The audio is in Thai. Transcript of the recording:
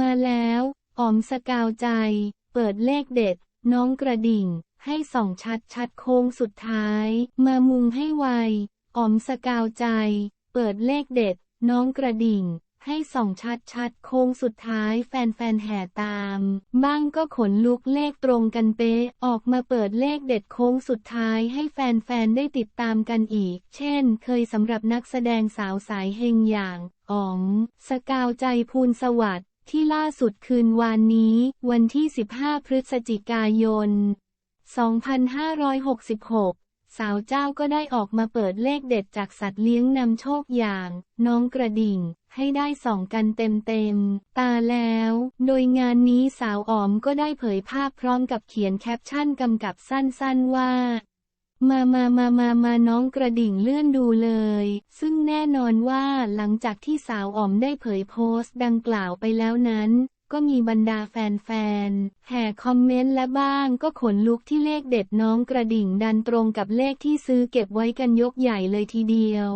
มาแล้วอ๋อมสกาวใจ เปิดเลขเด็ด น้องกระดิ่ง ให้ส่องชัดชัดโค้งสุดท้าย มามุงให้ไวอ๋อมสกาวใจ เปิดเลขเด็ด น้องกระดิ่ง ให้ส่องชัดชัดโค้งสุดท้ายแฟนๆแห่ตาม บ้างก็ขนลุกเลขตรงกันเป๊ะออกมาเปิดเลขเด็ดโค้งสุดท้ายให้แฟนๆได้ติดตามกันอีก เช่น เคยสำหรับนักแสดงสาวสายเฮงอย่างอ๋อมสกาวใจภูลสวัสดิ์ ที่ล่าสุดคืนวานนี้ วันที่ 15 พฤศจิกายน 2566 สาวเจ้าก็ได้ออกมาเปิดเลขเด็ดจากสัตว์เลี้ยงนำโชคอย่าง น้องกระดิ่ง ให้ได้ส่องกันเต็มๆ ตาแล้ว โดยงานนี้สาวอ๋อมก็ได้เผยภาพพร้อมกับเขียนแคปชั่นกำกับสั้นๆว่า มามามามามาน้องกระดิ่งเลื่อนดูเลย ซึ่งแน่นอนว่าหลังจากที่สาวอ๋อมได้เผยโพสต์ดังกล่าวไปแล้วนั้น ก็มีบรรดาแฟนๆ แห่คอมเมนต์และบ้างก็ขนลุกที่เลขเด็ดน้องกระดิ่งดันตรงกับเลขที่ซื้อเก็บไว้กันยกใหญ่เลยทีเดียว